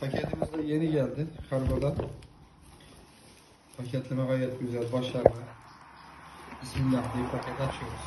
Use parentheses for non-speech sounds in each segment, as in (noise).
Paketimiz de yeni geldi kargodan. Paketleme gayet güzel, başarılı. Bismillah diye paket açıyoruz.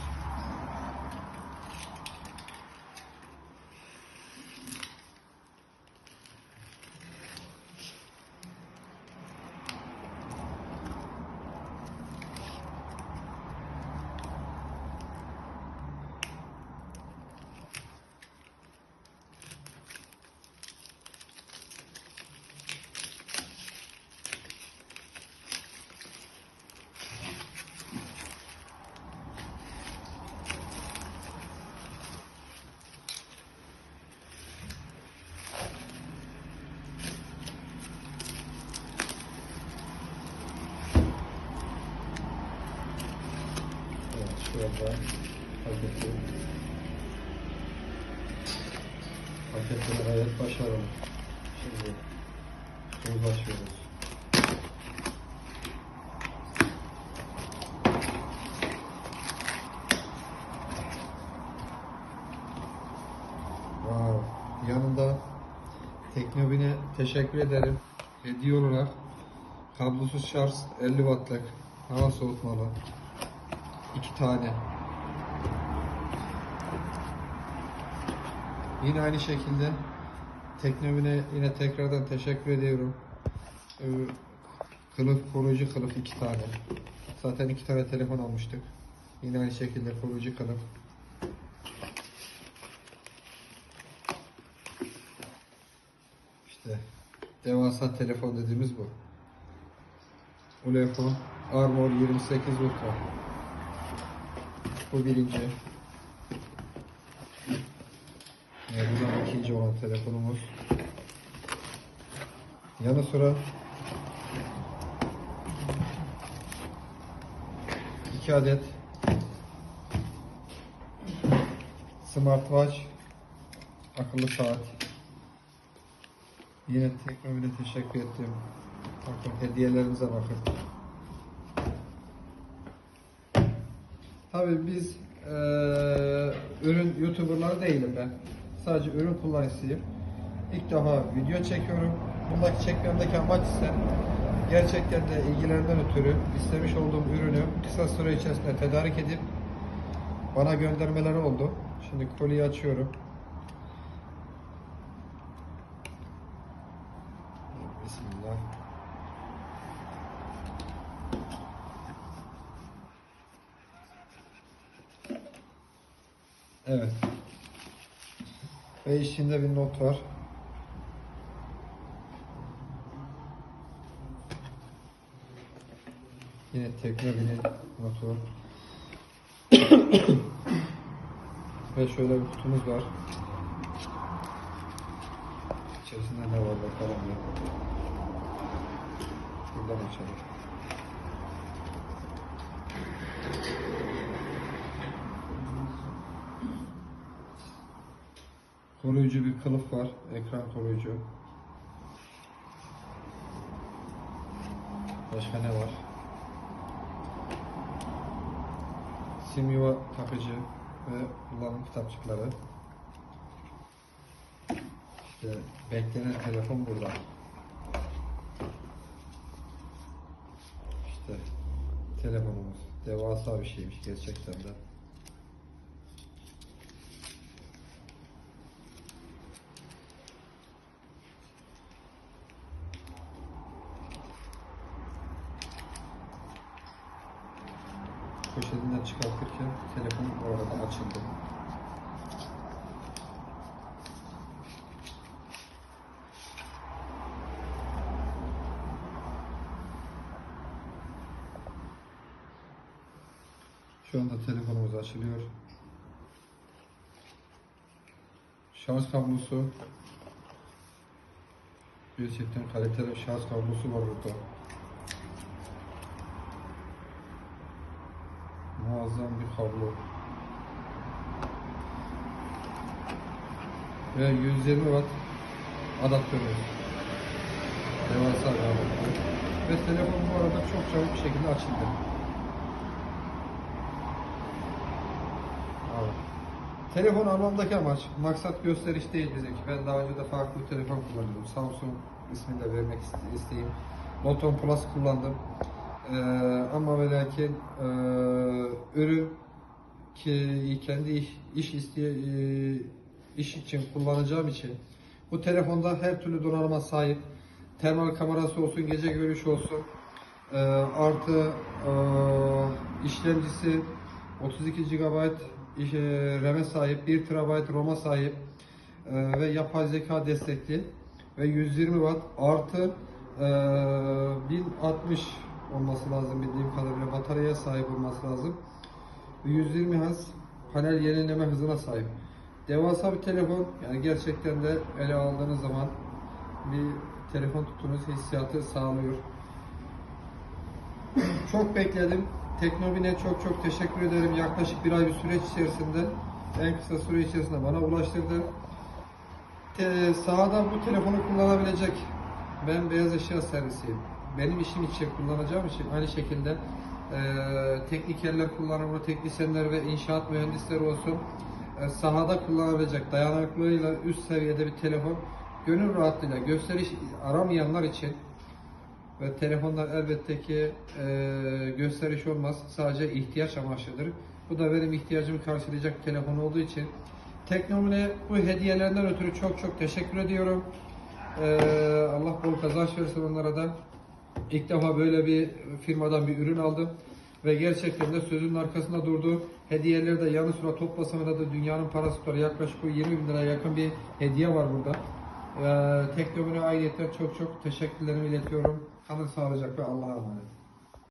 Evet, şurada paketi. Paketleri gayet başarılı. Şimdi açıyoruz. Wow. Yanında Teknobin'e teşekkür ederim. Hediye olarak kablosuz şarj 50 wattlık hava soğutmalı. İki tane. Yine aynı şekilde Teknobin'e yine tekrardan teşekkür ediyorum. Ee, Kılıf, koruyucu kılıf iki tane. Zaten iki tane telefon almıştık. Yine aynı şekilde koruyucu kılıf. İşte devasa telefon dediğimiz bu. Ulefone Armor 28 Ultra. Bu birinci. Ee, bu da ikinci olan telefonumuz. Yanı sıra iki adet smartwatch akıllı saat Yine teknolojide teşekkür ettim. Bakın hediyelerimize bakın. Tabii biz eee, ürün YouTuber'ları değilim ben. Sadece ürün kullanıcısıyım. İlk defa video çekiyorum. Bundaki çekmemdeki amaç ise gerçekten de ilgilerinden ötürü istemiş olduğum ürünü kısa süre içerisinde tedarik edip bana göndermeleri oldu. Şimdi koliyi açıyorum. Bismillah. Evet. Ve içinde bir not var. Yine Teknobin'in notu. (coughs) Ve şöyle bir kutumuz var. İçerisinde ne var bakalım bir. Buradan açalım. Koruyucu bir kılıf var. Ekran koruyucu. Başka ne var? Sim yuva takıcı ve kullanım kitapçıkları. İşte beklenen telefon burada. İşte telefonumuz. Devasa bir şeymiş gerçekten de. Poşetinden çıkartırken telefon bu arada açıldı. Şu anda telefonumuz açılıyor. Şarj kablosu. Gerçekten kaliteli şarj kablosu var burada. Muazzam bir kablo. Ve 120 watt adaptörümüz. Devasa bir adaptör. Ve telefon bu arada çok çabuk bir şekilde açıldı. Telefon almamdaki amaç, maksat gösteriş değil bizimki. Ben daha önce de farklı bir telefon kullanıyordum. Samsung ismini de vermek iste- isteyeyim. Noton Plus kullandım. Ee, ama ve lakin e, ürün ki kendi iş, iş isteye, e, iş için kullanacağım için bu telefonda her türlü donanıma sahip. Termal kamerası olsun, gece görüş olsun. Ee, artı e, işlemcisi 32 GB iş- e, RAM'e sahip, 1 TB ROM'a sahip e, ve yapay zeka destekli ve 120 Watt artı e, 1060 olması lazım bildiğim kadarıyla bataryaya sahip olması lazım. Ve 120 Hz panel yenileme hızına sahip. Devasa bir telefon yani gerçekten de ele aldığınız zaman bir telefon tuttuğunuz hissiyatı sağlıyor. Çok bekledim. Teknobin'e çok çok teşekkür ederim. Yaklaşık bir ay bir süreç içerisinde en kısa süre içerisinde bana ulaştırdı. Te, sahada bu telefonu kullanabilecek ben beyaz eşya servisiyim. Benim işim için kullanacağım için aynı şekilde e, teknikerler kullanır bunu, teknisyenler ve inşaat mühendisleri olsun e, sahada kullanabilecek dayanıklılığıyla üst seviyede bir telefon gönül rahatlığıyla gösteriş aramayanlar için ve telefonlar elbette ki e, gösteriş olmaz. Sadece ihtiyaç amaçlıdır. Bu da benim ihtiyacımı karşılayacak telefon olduğu için Teknomine bu hediyelerinden ötürü çok çok teşekkür ediyorum. E, Allah bol kazanç versin onlara da. İlk defa böyle bir firmadan bir ürün aldım. Ve gerçekten de sözünün arkasında durdu. Hediyeleri de yanı sıra toplasam da dünyanın parası tutar. Yaklaşık bu 20 bin liraya yakın bir hediye var burada. Ee, Teknomine ayrıca çok çok teşekkürlerimi iletiyorum. Kalın sağlıcakla Allah'a emanet.